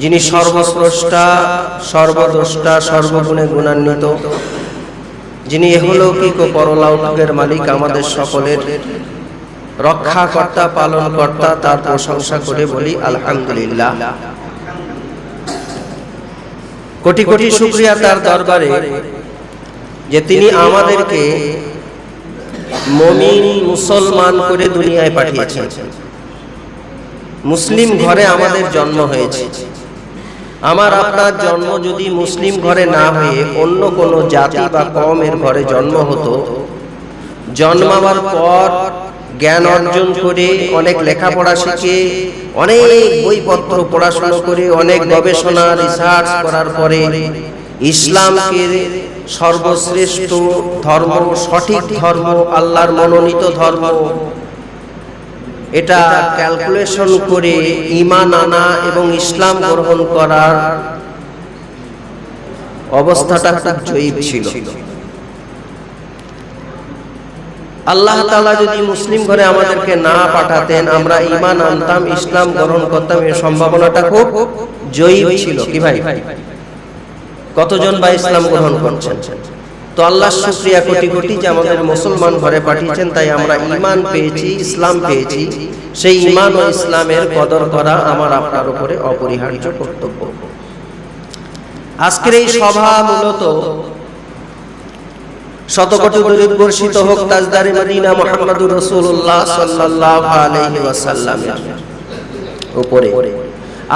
যিনি সর্বস্রষ্টা, সর্বদ্রষ্টা, সর্বগুণে গুণান্বিত, যিনি এহলৌকিক ও পরলৌকিকের মালিক আমাদের সকলের রক্ষাকর্তা, পালনকর্তা, তার প্রশংসা করে বলি আলহামদুলিল্লাহ। কোটি কোটি শুক্রিয়া তার দরবারে যে তিনি আমাদেরকে মমিন মুসলমান করে দুনিয়ায় পাঠিয়েছেন। মুসলিম ঘরে আমাদের জন্ম হয়েছে। আমার আপনার জন্ম যদি মুসলিম ঘরে না হয়ে অন্য কোনো জাতি বা কমের ঘরে জন্ম হতো জন্মাবার পর জ্ঞান অর্জন করে অনেক লেখাপড়া শিখে অনেক বইপত্র পড়াশোনা করে অনেক গবেষণা রিসার্চ করার পরে ইসলামকে সর্বশ্রেষ্ঠ ধর্ম সঠিক ধর্ম আল্লাহর মনোনীত ধর্ম। এটা ক্যালকুলেশন করে ইমান আনা এবং ইসলাম গ্রহণ করার অবস্থাটা খুব জয়ীব ছিল। আল্লাহ তালা যদি মুসলিম ঘরে আমাদেরকে না পাঠাতেন আমরা ইমান আনতাম ইসলাম গ্রহণ করতাম এর সম্ভাবনাটা খুব জয়ীব ছিল কি ভাই? কতজন বা ইসলাম গ্রহণ করছেন? তো আল্লাহ শুক্রিয়া কোটি কোটি যে আমাদের মুসলমান ঘরে পাঠিয়েছেন, তাই আমরা ইমান পেয়েছি, ইসলাম পেয়েছি। সেই ইমান ও ইসলামের কদর করা আমার আপনার উপরে অপরিহার্য কর্তব্য। আজকের এই সভা মূলত শতকোটি দরিদ বর্ষিত হোক তাজদারি মদিনা মুহাম্মদুর রাসূলুল্লাহ সাল্লাল্লাহু আলাইহি ওয়াসাল্লামের উপরে।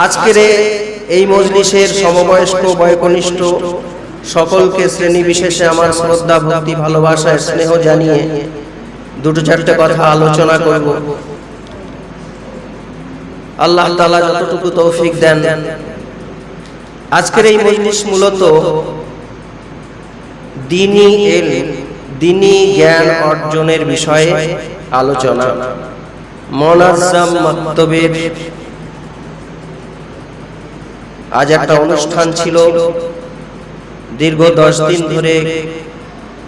আজকের এই মজলিসের সমবয়স্ক, বয়কনিষ্ঠ সকলকে শ্রেণি বিশেষে আমার শ্রদ্ধা ভক্তি ভালোবাসা স্নেহ জানিয়ে দুটো চারটে কথা আলোচনা করব। আল্লাহ তাআলা যতটুকু তৌফিক দেন আজকের এই মজলিস মূলত দিনী এল দিনী জ্ঞান অর্জনের বিষয়ে আলোচনা। মনাজ্জাম মাক্তবের আজ একটা অনুষ্ঠান ছিল। দীর্ঘ দশ দিন ধরে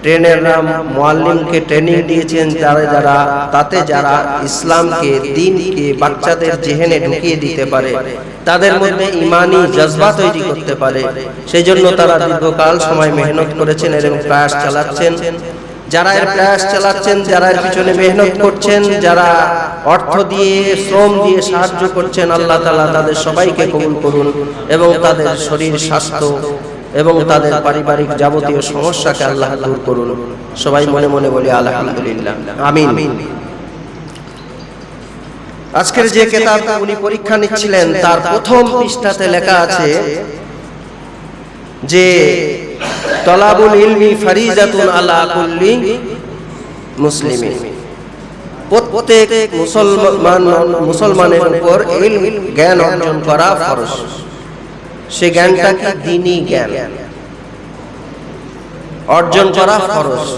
ট্রেনের নাম মোয়াল্লিমকে ট্রেনিং দিয়েছেন যারা যারা, তাতে যারা ইসলামকে, দিনকে, বাচ্চাদের জেহেনে ঢুকিয়ে দিতে পারে, তাদের মধ্যে ইমানি জজবা তৈরি করতে পারে। সেই জন্য তারা দীর্ঘকাল সময় মেহনত করেছেন এবং প্রয়াস চালাচ্ছেন। যারা এর প্রয়াস চালাচ্ছেন, যারা এর পিছনে মেহনত করছেন, যারা অর্থ দিয়ে, শ্রম দিয়ে সাহায্য করছেন, আল্লাহ তালা তাদের সবাইকে কবুল করুন এবং তাদের শরীর স্বাস্থ্য এবং তাদের পারিবারিক যাবতীয় সমস্যাকে আল্লাহ দূর করুন। সবাই মনে মনে বলি আলহামদুলিল্লাহ। আমিন। আজকের যে কেতাব উনি পরীক্ষা নিচ্ছিলেন তার প্রথম পৃষ্ঠাতে লেখা আছে যে তলাবুল ইলমি ফারিজাতুন আলা কুল্লি মুসলিমিন। প্রত্যেক মুসলমান মুসলমানের উপর ইলম জ্ঞান অর্জন করা ফরজ। সে জ্ঞানটা কি দিনই জ্ঞান। অর্জন করা ফরজ।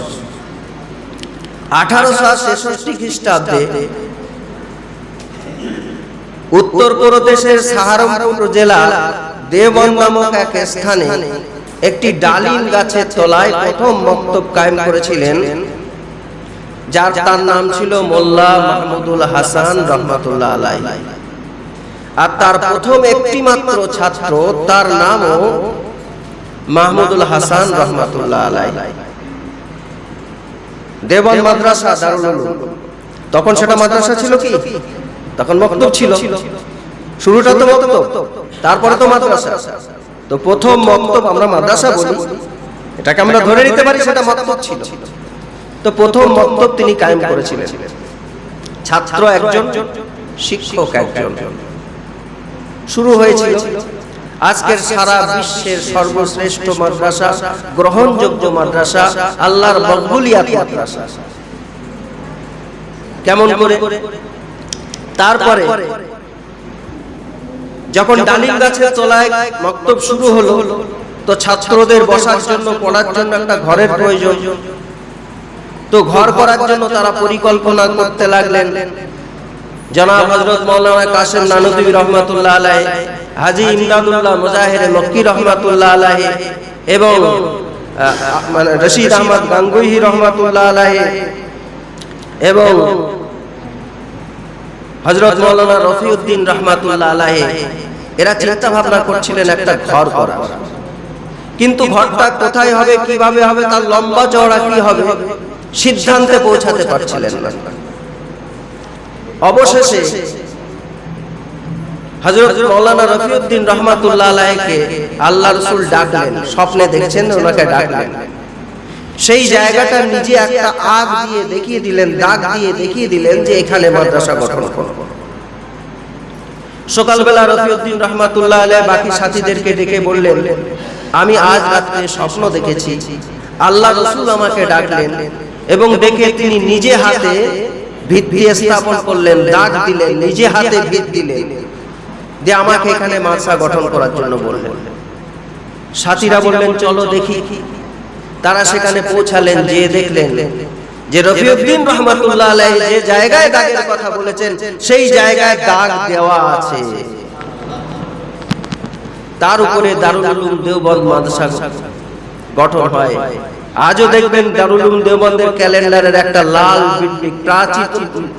আঠারোশো ছেষট্টি খ্রিস্টাব্দে উত্তর প্রদেশের দেবন নামক এক স্থানে একটি ডালিম গাছের তলায় প্রথম মক্তব কায়েম করেছিলেন, যার তার নাম ছিল মোল্লা মাহমুদুল হাসান রহমাতুল্লাহ আলাই আর তার প্রথম একটি মাত্র ছাত্র তার নামও মাহমুদুল হাসান রহমাতুল্লাহ আলাই দেবন মাদ্রাসা দারুল তখন সেটা মাদ্রাসা ছিল কি? তখন মক্তব ছিল। শুরুটা তো মক্তব। তারপরে তো মাদ্রাসা। তো প্রথম মক্তব আমরা মাদ্রাসা বলি। এটাকে আমরা ধরে নিতে পারি সেটা মক্তব ছিল। তো প্রথম মক্তব তিনি কায়েম করেছিলেন। ছাত্র একজন। শিক্ষক একজন। শুরু হয়েছিল। আজকের সারা বিশ্বের সর্বশ্রেষ্ঠ মাদ্রাসা গ্রহণযোগ্য মাদ্রাসা আল্লাহর মকবুলিয়াত মাদ্রাসা। কেমন করে? তারপরে যখন ডালিম গাছের তলায় মক্তব শুরু হলো তো ছাত্রদের বসার জন্য পড়ার জন্য একটা ঘরের প্রয়োজন। তো ঘর করার জন্য তারা পরিকল্পনা করতে লাগলেন। জনাব হজরত মৌলানা কাসেম নানুদ্দিন রহমাতুল্লাহ আলাই হাজি ইমদাদুল্লাহ মুজাহির মক্কি রহমাতুল্লাহ আলাই এবং মানে রশিদ আহমদ গাঙ্গুহি রহমাতুল্লাহ আলাই এবং হজরত মৌলানা রফিউদ্দিন রহমাতুল্লাহ আলাহে এরা চিন্তা ভাবনা করছিলেন একটা ঘর করা কিন্তু ঘরটা কোথায় হবে, কীভাবে হবে, তার লম্বা চওড়া কি হবে, সিদ্ধান্তে পৌঁছাতে পারছিলেন না। অবশেষে হজরত মৌলানা রফিউদ্দিন রহমাতুল্লাহ আলাইকে আল্লাহ রসুল ডাকলেন, স্বপ্নে দেখছেন, ওনাকে ডাকলেন। সেই জায়গাটা নিজে একটা আগ দিয়ে দেখিয়ে দিলেন, দাগ দিয়ে দেখিয়ে দিলেন যে এখানে মাদ্রাসা গঠন করো। সকালবেলা রফিউদ্দিন রহমাতুল্লাহ আলাই বাকি সাথীদেরকে ডেকে বললেন, আমি আজ রাত্রে স্বপ্ন দেখেছি। আল্লাহ রসুল আমাকে ডাকলেন এবং ডেকে তিনি নিজে হাতে ভিত্তি স্থাপন করলেন দাগ দিলেন নিজে হাতে ভিত দিলেন। যে আমাকে এখানে মাদ্রাসা গঠন করার জন্য বললেন। সাথীরা বললেন চলো দেখি। তারা সেখানে পৌঁছালেন যে দেখলেন যে রফিউদ্দিন রহমাতুল্লাহ আলাই যে জায়গায় দাগের কথা বলেছেন সেই জায়গায় দাগ দেওয়া আছে। তার উপরে দারুল উলুম দেওবন্দ মাদ্রাসা গঠন হয়। আজও দেখবেন দারুল উলুম দেওবন্দের ক্যালেন্ডারের একটা লাল বিল্ডিং প্রাচীন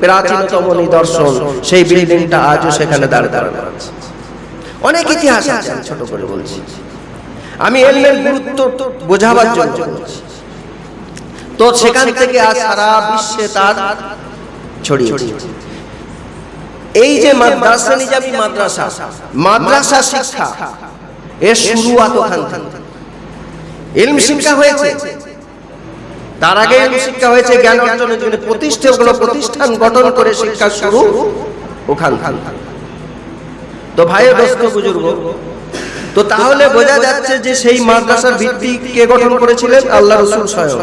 প্রাচীনতম নিদর্শন সেই বিল্ডিংটা আজও সেখানে দাঁড়িয়ে দাঁড়ানো আছে অনেক ইতিহাস আছে ছোট করে বলছি। আমি এলমের গুরুত্ব বোঝাবার জন্য। তো সেখান থেকে আজ সারা বিশ্বে তার ছড়িয়েছে এই যে মাদ্রাসা নিজামি মাদ্রাসা মাদ্রাসা শিক্ষা এর শুরুয়াত ওখান থেকে। ইলম শিক্ষা হয়েছে। তার আগে শিক্ষা হয়েছে জ্ঞান অর্জনের জন্য প্রতিষ্ঠা কোনো প্রতিষ্ঠান গঠন করে শিক্ষা শুরু ওখান তো ভাই দোস্ত বুজুর্গ তো তাহলে বোঝা যাচ্ছে যে সেই মাদ্রাসার ভিত্তি কে গঠন করেছিলেন? আল্লাহ রসুল স্বয়ং।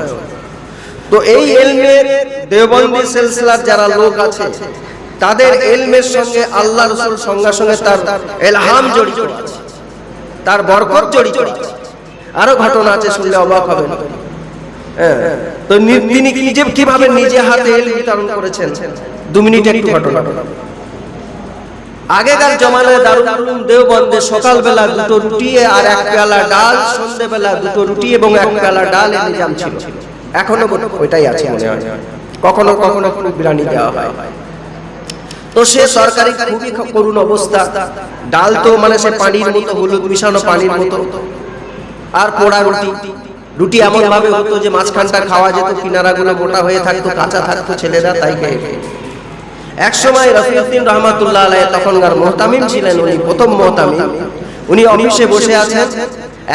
তো এই এলমের দেওবন্দি সিলসিলার যারা লোক আছে তাদের এলমের সঙ্গে আল্লাহ রসুল সঙ্গে সঙ্গে তার এলহাম জড়িত আছে। তার বরকত জড়িত আছে। আরও ঘটনা আছে শুনলে অবাক হবেন। হ্যাঁ, তো নি- তিনি নিজে কীভাবে নিজে হাতে বিতরণ করেছেন? দু মিনিট একটু ঘটনা। আগেকার জমানায় দারুল উলুম দেওবন্দে সকালবেলা দুটো রুটি আর এক পেয়ালা ডাল সন্ধ্যেবেলা দুটো রুটি এবং এক পেয়ালা ডাল ছিল। এখনও ওইটাই আছে মনে হয় কখনো কখনো বিরিয়ানি দেওয়া হয়। তো সে সরকারি খুবই করুণ অবস্থা। ডাল তো মানে সে পানির মতো হলুদ মিশানো পানির মতো। আর পোড়া রুটি। রুটি এমন ভাবে হতো যে মাঝখানটা খাওয়া যেত, কিনারাগুলো মোটা হয়ে থাকতো, কাঁচা থাকতো ছেলেরা, তাই খেয়ে। এক সময় রফিউদ্দিন রহমাতুল্লাহ আলাই তখনকার মোহতামিম ছিলেন, উনি প্রথম মোহতামিম। উনি অফিসে বসে আছেন,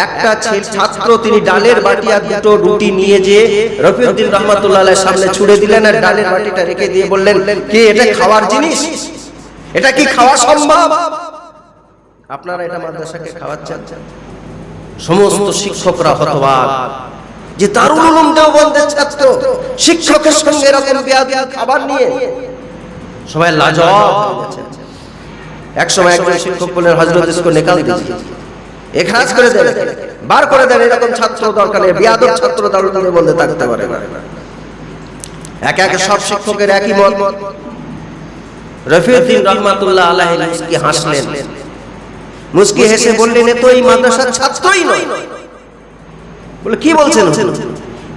একটা ছাত্র তিনি ডালের বাটি আর দুটো রুটি নিয়ে যে রফিউদ্দিন রহমাতুল্লাহ সামনে ছুড়ে দিলেন আর ডালের বাটিটা রেখে দিয়ে বললেন, কি, এটা খাওয়ার জিনিস? এটা কি খাওয়া সম্ভব? আপনারা এটা মাদ্রাসাকে খাওয়াচ্ছেন। সমস্ত শিক্ষকরা হতবাক। যে দারুল উলুম দেওবন্দের ছাত্র শিক্ষকের সঙ্গে এরকম বেয়াদবি খাবার নিয়ে সবাই লাজবাব এক সময় একজন শিক্ষক বললেন হজরত ইসকো নিকাল দিজিয়ে এখাজ করে দেন। বার করে দেন এরকম ছাত্র দরকার নেই। বিয়াদব ছাত্র দারুল উলুম বলতে থাকতে পারে না। এক এক সব শিক্ষকের একই মত। রফিউদ্দিন রহমাতুল্লাহ আলাইহি মুস্কি হাসলেন। মুস্কি হেসে বললেন এ তো এই মাদ্রাসার ছাত্রই নয়। বলে কি বলছেন?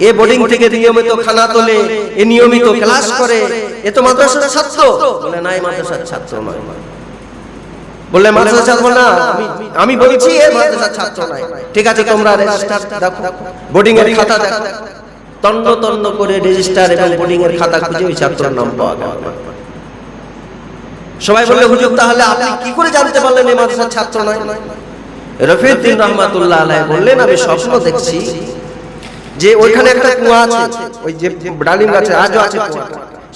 এ বোর্ডিং থেকে নিয়মিত খানা তোলে এ নিয়মিত ক্লাস করে এ তো মাদ্রাসার ছাত্র। বলে না এই মাদ্রাসার ছাত্র নয়। বললে মাদ্রাসার ছাত্র না আমি আমি বলছি এ মাদ্রাসার ছাত্র নয়। ঠিক আছে তোমরা রেজিস্টার দেখো। বোর্ডিং এর খাতা দেখো। তন্ন তন্ন করে রেজিস্টার এবং বোর্ডিং এর খাতা খুঁজে ওই ছাত্রের নাম পাওয়া গেল। সবাই বললে, হুজুর, তাহলে আপনি কি করে জানতে পারলেন এই মাদ্রাসার ছাত্র নয়? রফিউদ্দিন রহমাতুল্লাহ আলাই বললেন, আমি স্বপ্ন দেখছি যে ওইখানে একটা কুয়া আছে, ওই যে ডালিম গাছে, আজও আছে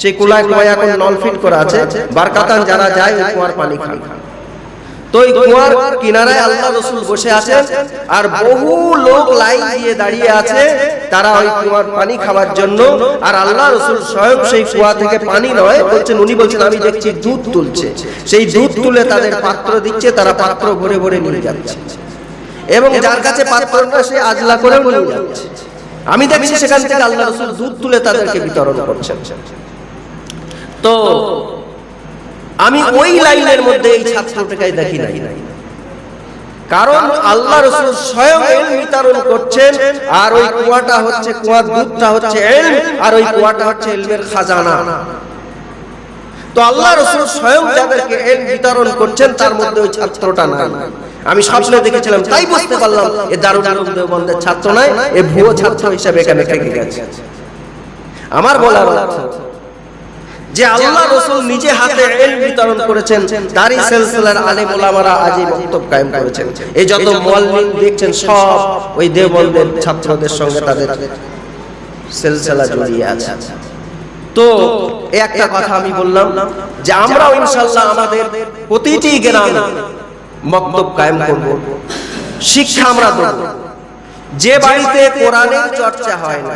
সেই কুলায় কুয়া এখন নল ফিট করা আছে। বারকাতান যারা যায়, ওই কুয়ার পানি খান তো ওই কুয়ার কিনারায় আল্লাহ রসুল বসে আছেন আর বহু লোক লাইন দিয়ে দাঁড়িয়ে আছে তারা ওই কুয়ার পানি খাওয়ার জন্য। আর আল্লাহ রসুল স্বয়ং সেই কুয়া থেকে পানি নয় বলছেন, উনি বলছেন, আমি দেখছি দুধ তুলছে। সেই দুধ তুলে তাদের পাত্র দিচ্ছে, তারা পাত্র ভরে ভরে নিয়ে যাচ্ছে। এবং যার কাছে পাত্র না সে আজলা করে নিয়ে যাচ্ছে। আমি দেখছি সেখান থেকে আল্লাহ রসুল দুধ তুলে তাদেরকে বিতরণ করছেন। তো আমি ওই লাইনের মধ্যে এই ছাত্রটাকে দেখি নাই। কারণ আল্লাহ রসুল স্বয়ং এলম বিতরণ করছেন আর ওই কুয়াটা হচ্ছে কুয়ার দুধটা হচ্ছে এলম আর ওই কুয়াটা হচ্ছে এলমের খাজানা। তো আল্লাহ রসুল স্বয়ং যাদেরকে এল বিতরণ করছেন তার মধ্যে ওই ছাত্রটা নাই। আমি স্বপ্নে দেখেছিলাম তাই বুঝতে পারলাম এ দারুল উলুম দেওবন্দের ছাত্র নয় এ ভুয়ো ছাত্র হিসাবে এখানে থেকে গেছে। আমার বলার অর্থ যে আল্লাহ রসুল নিজে হাতে এল বিতরণ করেছেন তারই সিলসিলার আলেম ওলামারা আজ এই বক্তব্য কায়েম করেছেন। এই যত মুআল্লিম দেখছেন সব ওই দেওবন্দের ছাত্রদের সঙ্গে তাদের সিলসিলা জড়িয়ে আছে। তো একটা কথা আমি বললাম যে আমরাও ইনশাল্লাহ আমাদের প্রতিটি গ্রামে মক্তব কায়েম করব। শিক্ষা আমরা দেব। যে বাড়িতে কোরআনের চর্চা হয় না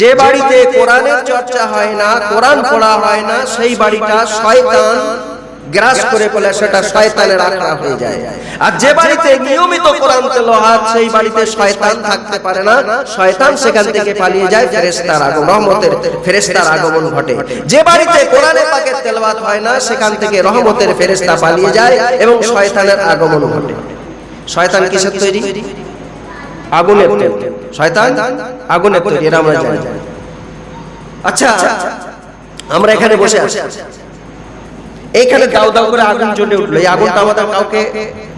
যে বাড়িতে কোরআনের চর্চা হয় না, কোরআন পড়া হয় না, সেই বাড়িটা শয়তান গ্রাস করে ফেলে, সেটা শয়তানের আখড়া হয়ে যায়। আর যে বাড়িতে নিয়মিত কোরআন তেলাওয়াত, সেই বাড়িতে শয়তান থাকতে পারে না। শয়তান সেখান থেকে পালিয়ে যায়, ফেরেশতার আগমন, রহমতের ফেরেশতার আগমন ঘটে। যে বাড়িতে কোরআনে পাকের তেলাওয়াত হয় না, সেখান থেকে রহমতের ফেরেশতা পালিয়ে যায় এবং শয়তানের আগমন ঘটে। শয়তান কিসের তৈরি? আগুনের তৈরি। শয়তান আগুনের তৈরি এটা আমরা জানি। আচ্ছা আমরা এখানে বসে আছি। এইখানে দাও দাও করে আগুন জ্বলে উঠল। এই আগুনটা আমাদের কাউকে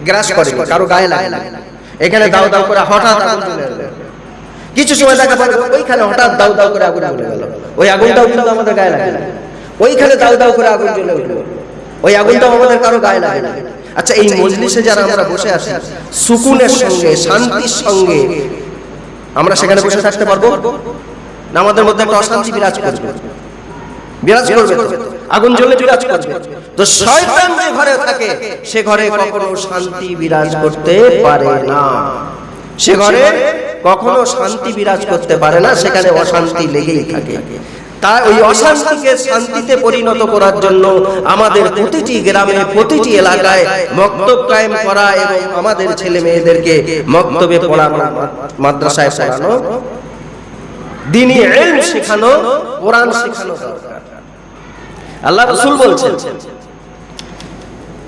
গ্রাস করে কারও গায়ে লাগে না এখানে দাও দাও করে হঠাৎ আগুন জ্বলে কিছু সময় দেখা পড়ে ওইখানে হঠাৎ দাও দাও করে আগুন জ্বলে গেল। ওই আগুনটাও কিন্তু আমাদের গায়ে লাগে না ওইখানে দাও দাও করে আগুন জ্বলে উঠল। ওই আগুনটাও আমাদের কারও গায়ে লাগে না আচ্ছা এই মজলিসে যারা আমরা বসে আছি সুকুনের সঙ্গে শান্তির সঙ্গে আমরা সেখানে বসে থাকতে পারব? না আমাদের মধ্যে একটা অশান্তি বিরাজ করবে। বিরাজ করবে। আগুন জ্বলে বিরাজ করবে। তো শয়তান যে ঘরে থাকে সে ঘরে কখনো শান্তি বিরাজ করতে পারে না। সে ঘরে কখনো শান্তি বিরাজ করতে পারে না সেখানে অশান্তি লেগেই থাকে। তাই ওই অশান্তিকে শান্তিতে পরিণত করার জন্য আমাদের প্রতিটি গ্রামে প্রতিটি এলাকায় মক্তব কায়েম করা এবং আমাদের ছেলে মেয়েদেরকে মক্তবে পড়ানো মাদ্রাসায় পড়ানো দিনই ইলম শেখানো কোরআন শেখানো আল্লাহ রসুল বলছেন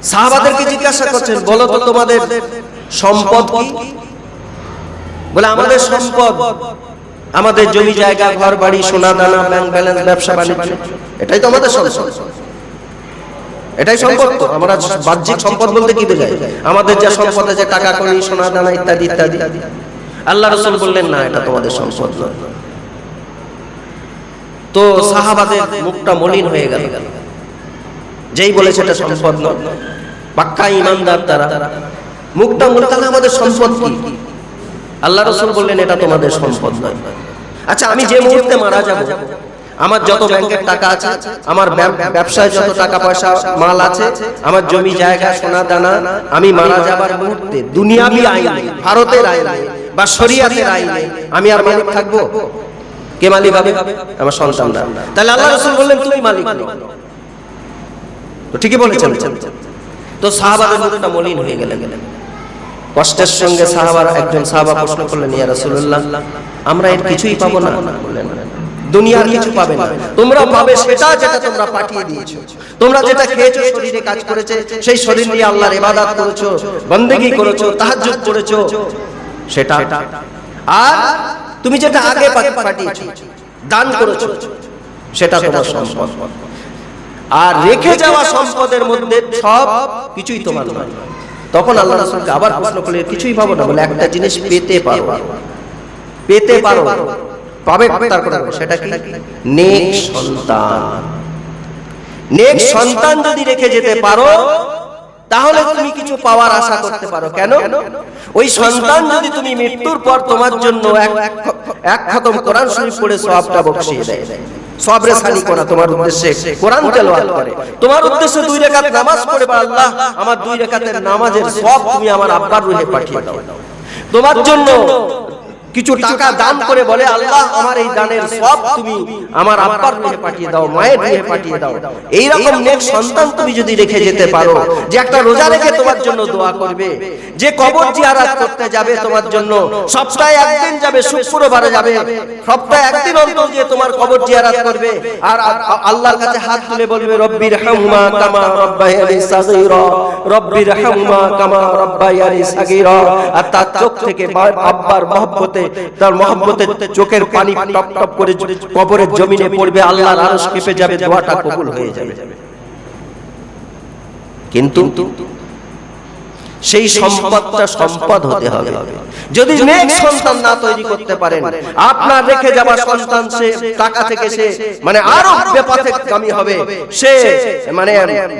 সাহাবাদেরকে জিজ্ঞাসা করছেন বলো তো তোমাদের সম্পদ কি? বলে আমাদের সম্পদ। আমাদের জমি জায়গা ঘর বাড়ি সোনা দানা ব্যাংক ব্যালেন্স ব্যবসা বাণিজ্য। এটাই তো আমাদের সম্পদ। এটাই সম্পদ তো। আমরা বাহ্যিক সম্পদ বলতে কি বোঝায়? আমাদের যা সম্পদ আছে, টাকা করি সোনা দানা ইত্যাদি ইত্যাদি। আল্লাহ রসুল বললেন, না, এটা তোমাদের সম্পদ নয়। তো সাহাবাদের মুখটা মলিন হয়ে গেল। যেই বলেছে, এটা সম্পদ নয়। পাক্কা ইমানদার তারা। মুখটা মলিন তাহলে আমাদের সম্পদ কি? আল্লাহ রসুল বললেন এটা তোমাদের সম্পদ নয়। আচ্ছা আমি যে মুহূর্তে মারা যাব আমার যত ব্যাংকের টাকা আছে আমার ব্যবসায় যত টাকা পয়সা মাল আছে আমার জমি জায়গা সোনা দানা আমি মারা যাবার মুহূর্তে দুনিয়াবি আইনে ভারতের আইনে বা শরিয়াতের আইনে আমি আর মালিক থাকব? কে মালিক হবে? আমার সন্তানরা। তাহলে আল্লাহ রসুল বললেন তুমি মালিক নও। তো ঠিকই বলেছেন। তো সাহাবাদের মুখটা মলিন হয়ে গেলেন। কষ্টের সঙ্গে সাহাবার একজন সাহাবা প্রশ্ন করলেন, ইয়া রাসূলুল্লাহ, আমরা এর কিছুই পাবো না। বললেন, দুনিয়ার কিছু পাবে না। তোমরা পাবে সেটা যেটা তোমরা পাঠিয়ে দিয়েছ। তোমরা যেটা খেয়েছো, শরীরে কাজ করেছে, সেই শরীর নিয়ে আল্লাহর ইবাদত করেছ, বন্দেগী করেছ, তাহাজ্জুদ করেছ, সেটা আর তুমি যেটা আগে পাঠিয়েছো, দান করেছ, সেটা তোমার সম্পদ। আর রেখে যাওয়া সম্পদের মধ্যে সব কিছুই তোমার নয়। তখন আল্লাহ রাসূলকে আবার প্রশ্ন করলে কিছুই পাবো না। বলে একটা জিনিস পেতে পারো। পেতে পারো। পাবে তারপরে সেটা কি? নেক সন্তান। নেক সন্তান যদি রেখে যেতে পারো তাহলে তুমি কিছু পাওয়ার আশা করতে পারো। কেন? ওই সন্তান যদি তুমি মৃত্যুর পর তোমার জন্য এক এক খতম কোরআন শরীফ পড়ে সবটা বকশিয়ে দেয়। সবরে সানি করা তোমার উদ্দেশ্যে কোরআন তেলাওয়াত করে। তোমার উদ্দেশ্যে দুই রাকাত নামাজ পড়ে বা আল্লাহ, আমার দুই রাকাতের নামাজের সব তুমি আমার আব্বার রুহে পাঠিয়ে দাও। তোমার জন্য কিছু টাকা দান করে বলে আল্লাহ আমার এই দানের সব তুমি আমার আব্বার রুহে পাঠিয়ে দাও মায়ের রুহে পাঠিয়ে দাও। এই রকম নেক সন্তান তুমি যদি রেখে যেতে পারো যে একটা রোজা রেখে তোমার জন্য দোয়া করবে যে কবর জিয়ারাত করতে যাবে তোমার জন্য সপ্তাহে একদিন যাবে শুক্রবারে যাবে সপ্তাহে একদিন অন্তর দিয়ে তোমার কবর জিয়ারাত করবে আর আল্লাহর কাছে হাত তুলে বলবে রব্বির হামমা কামা রব্বায়ানি সাগীরা রব্বির হামমা কামা রব্বায়ানি সাগীরা আর তার চোখ থেকে আব্বার মহব্বতে তার মহব্বতে চোখের পানি টপ টপ করে কবরের জমিনে পড়বে, আল্লাহর আরশ কেঁপে যাবে, দোয়াটা কবুল হয়ে যাবে। কিন্তু সেই সম্পদটা সম্পদ হতে হবে। যদি নেক সন্তান না তৈরি করতে পারেন আপনার রেখে যাওয়া সন্তান সে টাকা থেকে সে মানে আরও বেপথে গামী হবে। সে মানে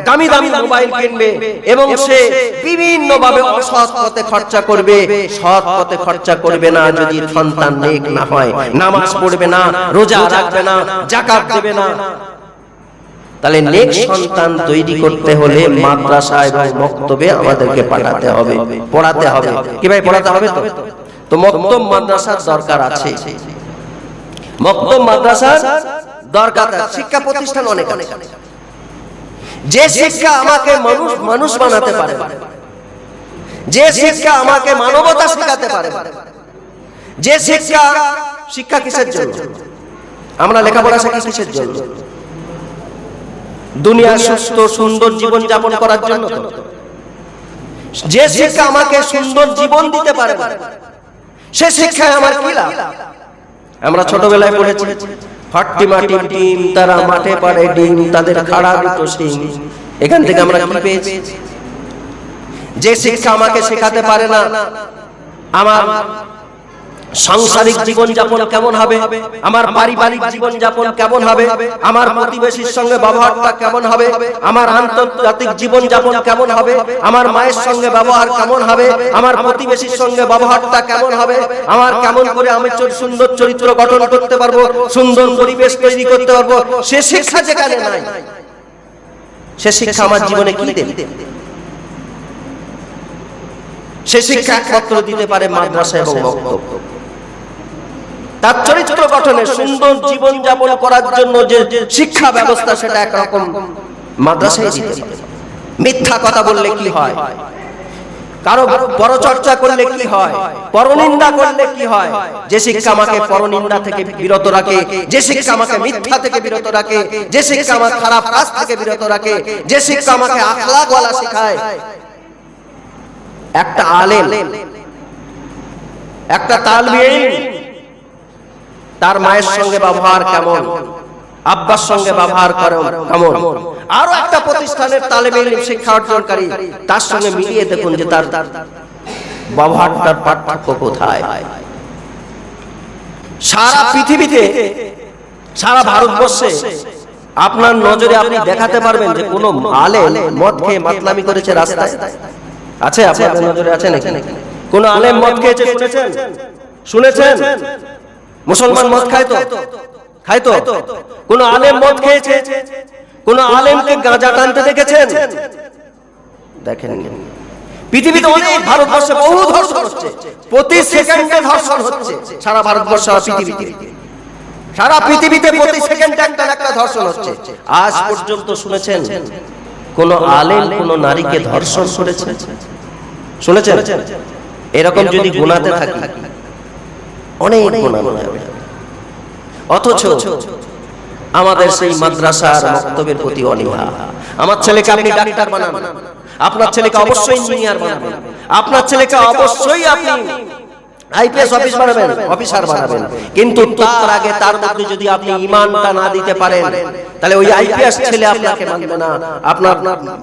দামি দামি মোবাইল কিনবে এবং সে বিভিন্ন ভাবে অসৎ পথে খরচা করবে সৎ পথে খরচা করবে না যদি সন্তান নেক না হয়। নামাজ পড়বে না রোজা রাখবে না জাকাত দেবে না। তাহলে নেক্সট সন্তান তৈরি করতে হলে মাদ্রাসা এবং বক্তব্যে আমাদেরকে পাঠাতে হবে পড়াতে হবে। কি ভাই পড়াতে হবে তো? তো? মক্তব মাদ্রাসার দরকার আছে। মক্তব মাদ্রাসার দরকার আছে। শিক্ষা প্রতিষ্ঠান অনেক আছে। যে শিক্ষা আমাকে মানুষ মানুষ বানাতে পারে। যে শিক্ষা আমাকে মানবতা শেখাতে পারে। যে শিক্ষা শিক্ষা কিসের জন্য? আমরা লেখাপড়া শিখি কিসের জন্য? দুনিয়ার সুস্থ, সুন্দর জীবন যাপন করার জন্য যে শিক্ষা আমাকে সুন্দর জীবন দিতে পারে, সে শিক্ষায় আমার কি লাভ? আমরা ছোটবেলায় পড়েছি ফাট্টিমা টিম টিম তারা মাঠে পাড়ে ডিম, তাদের খাড়া দুটো সিং এখান থেকে আমরা কি পেয়েছি? যে শিক্ষা আমাকে শেখাতে পারে না, আমার সাংসারিক জীবন যাপন কেমন হবে? আমার পারিবারিক জীবন যাপন কেমন হবে? আমার প্রতিবেশীর সঙ্গে ব্যবহারটা কেমন হবে? আমার আন্তর্জাতিক জীবন যাপন কেমন হবে? আমার মায়ের সঙ্গে ব্যবহার কেমন হবে? আমার প্রতিবেশীর সঙ্গে ব্যবহারটা কেমন হবে? আমার কেমন করে আমি সুন্দর চরিত্র গঠন করতে পারব? সুন্দর পরিবেশ তৈরি করতে পারব? সে শিক্ষা যেখানে নাই। সে শিক্ষা আমার জীবনে কি দেবে? সে শিক্ষা একমাত্র দিতে পারে মাদ্রাসা এবং বক্তব্য তার চরিত্র গঠনে সুন্দর জীবন যাপন করার জন্য যে শিক্ষা ব্যবস্থা সেটা একরকম মাদ্রাসায় দিতে। মিথ্যা কথা বললে কি হয়? কারও পরচর্চা করলে কি হয়? পরনিন্দা করলে কি হয়? যে শিক্ষা আমাকে পরনিন্দা থেকে বিরত রাখে, যে শিক্ষা আমাকে মিথ্যা থেকে বিরত রাখে, যে শিক্ষা আমাকে খারাপ কাজ থেকে বিরত রাখে, যে শিক্ষা আমাকে আখলাক ওয়ালা শেখায়। একটা আলেম, একটা তালবে তার মায়ের সঙ্গে ব্যবহার কেমন? আব্বার সঙ্গে ব্যবহার করে কেমন? আরও একটা প্রতিষ্ঠানের তালেবে শিক্ষা অর্জনকারী তার সঙ্গে মিলিয়ে দেখুন যে তার ব্যবহারটার পার্থক্য কোথায়। সারা পৃথিবীতে, সারা ভারতবর্ষে আপনার নজরে আপনি দেখাতে পারবেন যে কোনো আলেম মদ খেয়ে মাতলামি করেছে রাস্তায়। আছে আপনাদের নজরে আছে নাকি? কোন আলেম মদ খেয়েছে শুনেছেন? মুসলমান মদ খায় তো? খায় তো? কোন আলেম মদ খেয়েছে? কোন আলেমকে গাঁজা টানতে দেখেছেন? দেখেন পৃথিবীতে অনেক ভারতবর্ষে বহু ধর্ষণ হচ্ছে। প্রতি সেকেন্ডে ধর্ষণ হচ্ছে সারা ভারতবর্ষ পৃথিবীতে। সারা পৃথিবীতে প্রতি সেকেন্ডে একটা একটা ধর্ষণ হচ্ছে। আজ পর্যন্ত শুনেছেন, কোন আলেম কোন নারীকে ধর্ষণ করেছে? শুনেছেন? এরকম যদি গুনাতে থাকি অনেক গুণানো যাবে অথচ আমাদের সেই মাদ্রাসার বক্তব্যের প্রতি অনীহা। আমার ছেলেকে আপনি ডাক্তার বানান। আপনার ছেলেকে অবশ্যই ইঞ্জিনিয়ার বানাবেন। আপনার ছেলেকে অবশ্যই আপনি আইপিএস অফিস বানাবেন অফিসার বানাবেন। কিন্তু তার আগে তার মধ্যে যদি আপনি ইমানটা না দিতে পারেন তাহলে ওই আইপিএস ছেলে আপনাকে মানবে না। আপনার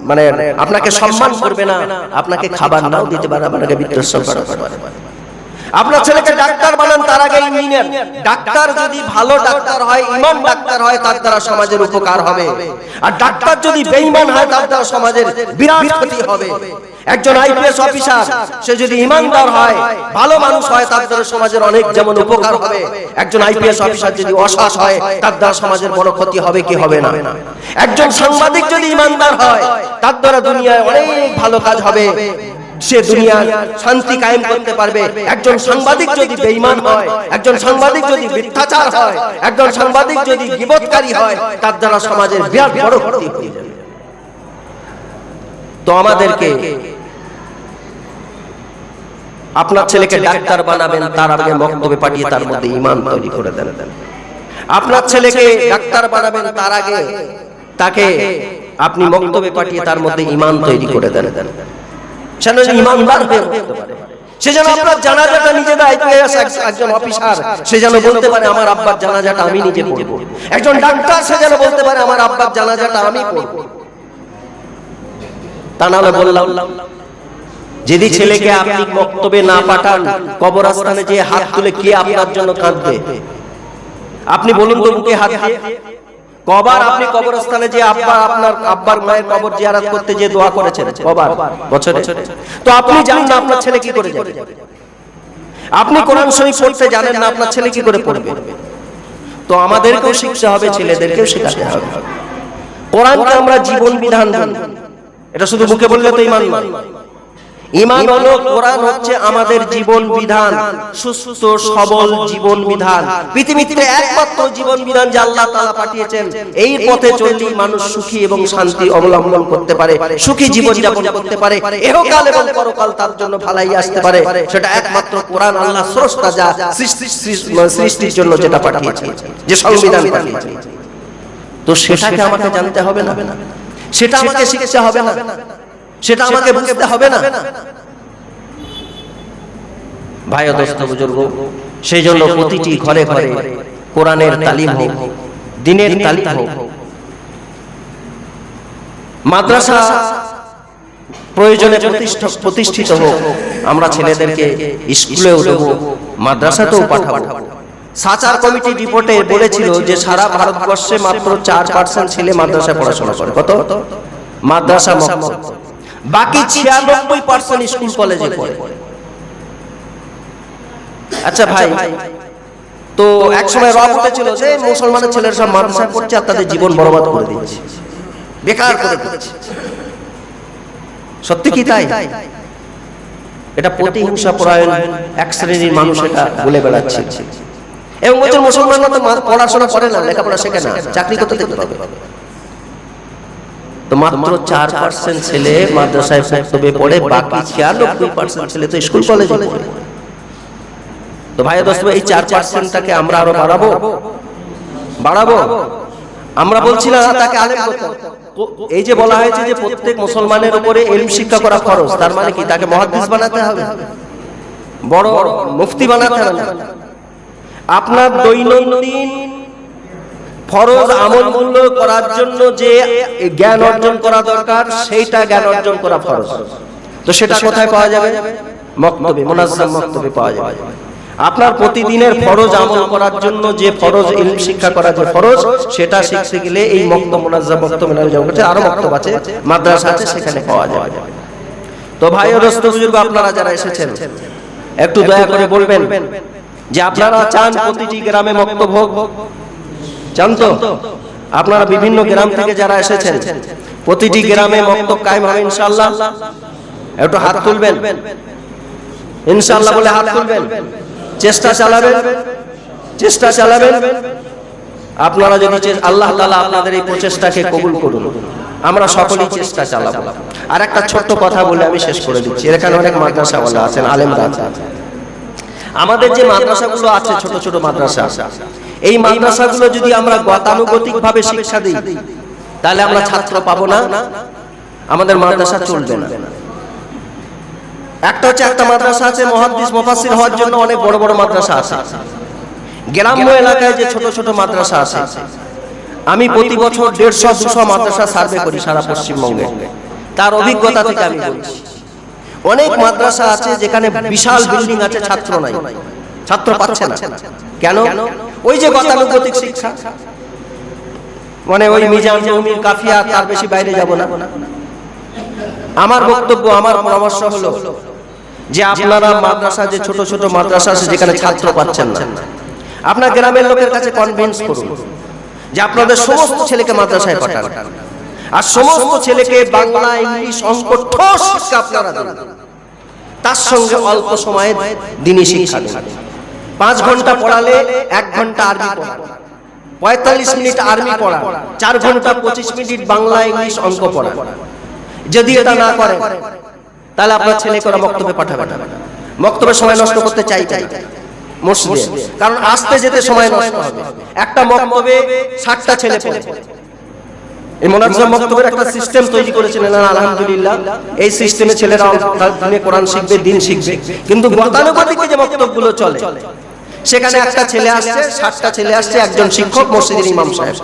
মানে আপনাকে সম্মান করবে না। আপনাকে খাবার নাও দিতে পারে আপনাকে করতে পারে আপনার ছেলেকে ডাক্তার বানান তার আগে ইঞ্জিনিয়ার। ডাক্তার যদি ভালো ডাক্তার হয় ইমান ডাক্তার হয়, তার দ্বারা সমাজের উপকার হবে। আর ডাক্তার যদি বেঈমান হয়, তার দ্বারা সমাজের বিরাট ক্ষতি হবে। একজন আইপিএস অফিসার, সে যদি ইমানদার হয়, ভালো মানুষ হয়, তার দ্বারা সমাজের অনেক যেমন উপকার হবে। একজন আইপিএস অফিসার যদি অসাস হয়, তার দ্বারা সমাজের বড় ক্ষতি হবে কি হবে না? একজন সাংবাদিক যদি ইমানদার হয়, তার দ্বারা দুনিয়ায় অনেক ভালো কাজ হবে। সে দুনিয়ার শান্তি কায়েম করতে পারবে। একজন সাংবাদিক যদি বেঈমান হয় একজন সাংবাদিক যদি মিথ্যাচার হয় একজন সাংবাদিক যদি গিবৎকারী হয় তার দ্বারা সমাজের বিরাট বড় ক্ষতি হয়ে যাবে। তো আমাদেরকে আপনার ছেলেকে ডাক্তার বানাবেন তার আগে মক্তবে পাঠিয়ে তার মধ্যে ইমান তৈরি করে দেন আপনার ছেলেকে ডাক্তার বানাবেন তার আগে তাকে আপনি মক্তবে পাঠিয়ে তার মধ্যে ইমান তৈরি করে দেন। সেন ইমানদার হয়ে উঠতে পারে। সে যেন আপনার জানাজাটা নিজে দেয় আইপিএস একজন অফিসার সে যেন বলতে পারে আমার আব্বার জানাজাটা আমি নিজে পড়ব। একজন ডাক্তার সে যেন বলতে পারে আমার আব্বার জানাজাটা আমি পড়ব। তা নাহলে বললাম যদি ছেলেকে আপনি বক্তব্যে না পাঠান কবরস্থানে যে হাত তুলে কে আপনার জন্য কাঁদবে? আপনি বলুন তো বুকে হাত দিয়ে কবার আপনি কবরস্থানে যে আব্বা আপনার আব্বার মায়ের কবর জিয়ারত করতে যে দোয়া করেছেন? কবার। বছরে। তো আপনি জানেন না আপনার ছেলে কি করে যাবে? আপনি কোরআন শরীফ পড়তে জানেন না আপনার ছেলে কি করে পড়বে? তো আমাদেরকেও শিখতে হবে ছেলেদেরকেও শেখাতে হবে। কোরআনকে আমরা জীবন বিধান এটা শুধু মুখে বললে তো ইমান ইমান হলো কোরআন হচ্ছে আমাদের জীবন বিধান সুস্থ সবল জীবন বিধান। পৃথিবীতে একমাত্র জীবন বিধান যে আল্লাহ তাআলা পাঠিয়েছেন। এই পথে চললেই মানুষ সুখী এবং শান্তি অবলম্বন করতে পারে। সুখী জীবন যাপন করতে পারে। এহকাল এবং পরকাল তার জন্য ভালাই আসতে পারে। সেটা একমাত্র কোরআন আল্লাহ স্রষ্টা যা সৃষ্টি- সৃষ্টির জন্য যেটা পাঠিয়েছে। যে সংবিধান পাঠিয়েছে। তো সেটাকে আমাকে জানতে হবে না। সেটা আমাকে শিখতে হবে না সেটা আমাকে বুঝতে হবে না। ভাই ও দোস্ত বুজুর্গ সেই জন্য প্রতিটি ঘরে ঘরে কোরআনের তালিম হোক দিনের তালিম হোক। মাদ্রাসা প্রয়োজনে প্রতিষ্ঠ- প্রতিষ্ঠিত হোক। আমরা ছেলেদেরকে স্কুলেও দেবো মাদ্রাসাতেও পাঠাবো। সাচার কমিটি রিপোর্টে বলেছিল যে সারা ভারতবর্ষে মাত্র চার পার্সেন্ট ছেলে মাদ্রাসায় পড়াশোনা করে। কত? মাদ্রাসা মক্তব বাকি ছিয়ানব্বই পার্সেন্ট স্কুল কলেজে পড়ে। আচ্ছা ভাই তো এক সময় রব উঠেছিল যে মুসলমানের ছেলেরা সব মাদ্রাসায় পড়ছে আর তাদের জীবন বরবাদ করে দিচ্ছে বেকার করে দিচ্ছে সত্যি কি তাই? এটা প্রতিহিংসা পরায়ণ এক শ্রেণির মানুষ এটা বলে বেড়াচ্ছে। এবং বলছে মুসলমানরা তো পড়াশোনা করে না লেখাপড়া শেখে না চাকরি করতে পারবে তো মাত্র চার পার্সেন্ট ছেলে মাদ্রাসায় বক্তব্যে পড়ে, বাকি ছিয়ানব্বই পার্সেন্ট ছেলে তো স্কুল কলেজে পড়ে। তো ভাই দোস্ত, এই চার পার্সেন্টটাকে আমরা আরও বাড়াবো? বাড়াবো? আমরা বলছি না তাকে আলেম এই যে বলা হয়েছে যে প্রত্যেক মুসলমানের উপরে এলম শিক্ষা করা খরচ তার মানে কি? তাকে মহাদ্দিস বানাতে হবে? বড় মুফতি বানাতে হবে আপনার দৈনন্দিন ফরজ আমলগুলো করার জন্য যে জ্ঞান অর্জন করা দরকার সেইটা জ্ঞান অর্জন করা ফরজ। তো সেটা কোথায় পাওয়া যাবে? মক্তবে মোনাজ্জাম মক্তবে পাওয়া যাবে। আপনার প্রতিদিনের ফরজ আমল করার জন্য যে ফরজ ইলম শিক্ষা করা যে ফরজ সেটা শিখতে গেলে এই মক্ত মোনাজ্জাম মক্তব মোনাজ্জাম করছে আরও মক্তব আছে মাদ্রাসা আছে সেখানে পাওয়া যাবে। তো ভাই ও দোস্ত বুজুর্গ আপনারা যারা এসেছেন একটু দয়া করে বলবেন যে আপনারা চান প্রতিটি গ্রামে মক্তব হোক চান তো আপনারা বিভিন্ন গ্রাম থেকে যারা এসেছেন প্রতিটি গ্রামে মক্তব কায়েম হবে ইনশাআল্লাহ। একটু হাত তুলবেন। ইনশাআল্লাহ বলে হাত তুলবেন। চেষ্টা চালাবেন। চেষ্টা চালাবেন। আপনারা যদি আল্লাহ তাআলা আপনাদের এই প্রচেষ্টাকে কবুল করুন। আমরা সকলেই চেষ্টা চালাবো। আর একটা ছোট্ট কথা বলে আমি শেষ করে দিচ্ছি। এখানে অনেক মাদ্রাসাওয়ালা আছেন আলেমরা আছেন আমাদের যে মাদ্রাসাগুলো আছে ছোট ছোট মাদ্রাসা। এই মাদ্রাসাগুলো যদি আমরা গতানুগতিক ভাবে শিক্ষা দিই, তাহলে আমরা ছাত্র পাবো না, আমাদের মাদ্রাসা চলবে না। একটা হচ্ছে একটা মাদ্রাসা আছে, মহাদ্দিস, মুফাসসির হওয়ার জন্য অনেক বড় বড় মাদ্রাসা আছে। গ্রাম্য এলাকায় যে ছোট ছোট মাদ্রাসা আছে, আমি প্রতি বছর দেড়শো, দুশো মাদ্রাসা সার্ভে করি সারা পশ্চিমবঙ্গে। তার অভিজ্ঞতা থেকে আমি বলছি। অনেক মাদ্রাসা আছে যেখানে বিশাল বিল্ডিং আছে, ছাত্র নাই। ছাত্র পাচ্ছে না। কেন? ওই যে গতানুগতিক শিক্ষা। মানে ওই মিজান জমির কাফিয়া তার বেশি বাইরে যাব না। আমার বক্তব্য আমার পরামর্শ হলো যে আপনারা মাদ্রাসা যে ছোট ছোট মাদ্রাসা আছে যেখানে ছাত্র পাচ্ছেন না। আপনার গ্রামের লোকের কাছে কনভিন্স করুন যে আপনাদের সমস্ত ছেলেকে মাদ্রাসায় পাঠান। আর সমস্ত ছেলেকে বাংলা ইংলিশ অঙ্ক ঠোস শিক্ষা আপনারা দেন তার সঙ্গে অল্প সময়ে দিনই শিক্ষা দেন পাঁচ ঘণ্টা পড়ালে এক ঘণ্টা আরবি পড়া পঁয়তাল্লিশ মিনিট আর্মি পড়া চার ঘণ্টা পঁচিশ মিনিট বাংলা ইংলিশ অঙ্ক পড়া যদি এটা না করে তাহলে আপনার ছেলে করে বক্তব্যে পাঠাবে না। বক্তব্যে সময় নষ্ট করতে চাই চাই মসজিদে। কারণ আসতে যেতে সময় নষ্ট হবে। একটা বক্তব্যে ষাটটা ছেলে পড়ে। এই মোনাজাম বক্তব্যের একটা সিস্টেম তৈরি করেছিলেন আলহামদুলিল্লাহ। এই সিস্টেমে ছেলেরা দিনে কোরআন শিখবে, দিন শিখবে। কিন্তু গতানুগতিকে যে বক্তব্যগুলো চলে সেখানে একটা ছেলে আসছে ষাটটা ছেলে আসছে, একজন শিক্ষক, মসজিদের ইমাম সাহেব।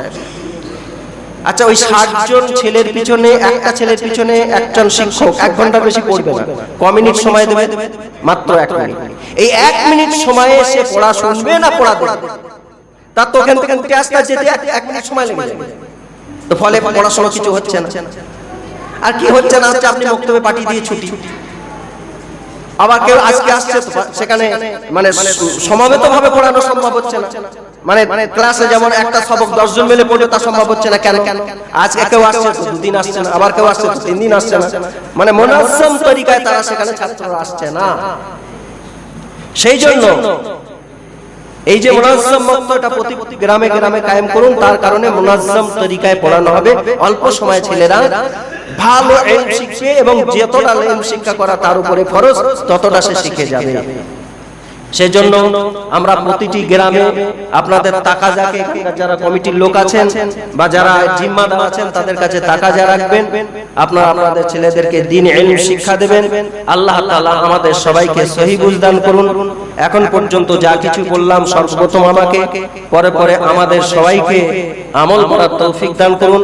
আচ্ছা ওই ষাট জন ছেলের পিছনে, একটা ছেলের পিছনে একজন শিক্ষক, এক ঘণ্টার বেশি পড়বে না। ক মিনিট সময় দেবে? মাত্র এক মিনিট। এই এক মিনিট সময়ে সে পড়া শুনবে না পড়া দেখবে? তার তো ওখান থেকে উঠে আসতে যেতে, এক- এক মিনিট সময় লেগে যাবে। তো ফলে পড়াশোনা কিছু হচ্ছে না। আর কি হচ্ছে না হচ্ছে আপনি বক্তব্যে পাঠিয়ে দিয়ে ছুটি। আবার কেউ আজকে আসছে সেখানে মানে সমাবেত ভাবে পড়ানো সম্ভব হচ্ছে না। মানে মানে ক্লাসে যেমন একটা সবক দশজন মিলে পড়বে তা সম্ভব হচ্ছে না কেন? কেন? আজকে কেউ আসছে দুদিন আসছে না আবার কেউ আসছে তিন দিন আসছে না। মানে মনাসম তরিকায় তারা সেখানে ছাত্ররা আসছে না। সেই জন্য এই যে মোনাজ্জম মক্তটা প্রতি গ্রামে গ্রামে কায়েম করুন তার কারণে মোনাজ্জম তরিকায় পড়ানো হবে। অল্প সময় ছেলেরা ভালো এলম শিখবে এবং যতটা এলম শিক্ষা করা তার উপরে ফরজ ততটা সে শিখে যাবে। সেজন্য আমরা প্রতিটি গ্রামে আপনাদের তাকাজাকে এখানকার যারা কমিটির লোক আছেন বা যারা জিম্মাদার আছেন তাদের কাছে তাকাজা রাখবেন। আপনারা আপনাদের ছেলেদেরকে দিন এলম শিক্ষা দেবেন। আল্লাহ তাআলা আমাদের সবাইকে সহি বুঝদান করুন। এখন পর্যন্ত যা কিছু বললাম সর্বপ্রথম আমাকে পরে পরে আমাদের সবাইকে আমল করার তৌফিক দান করুন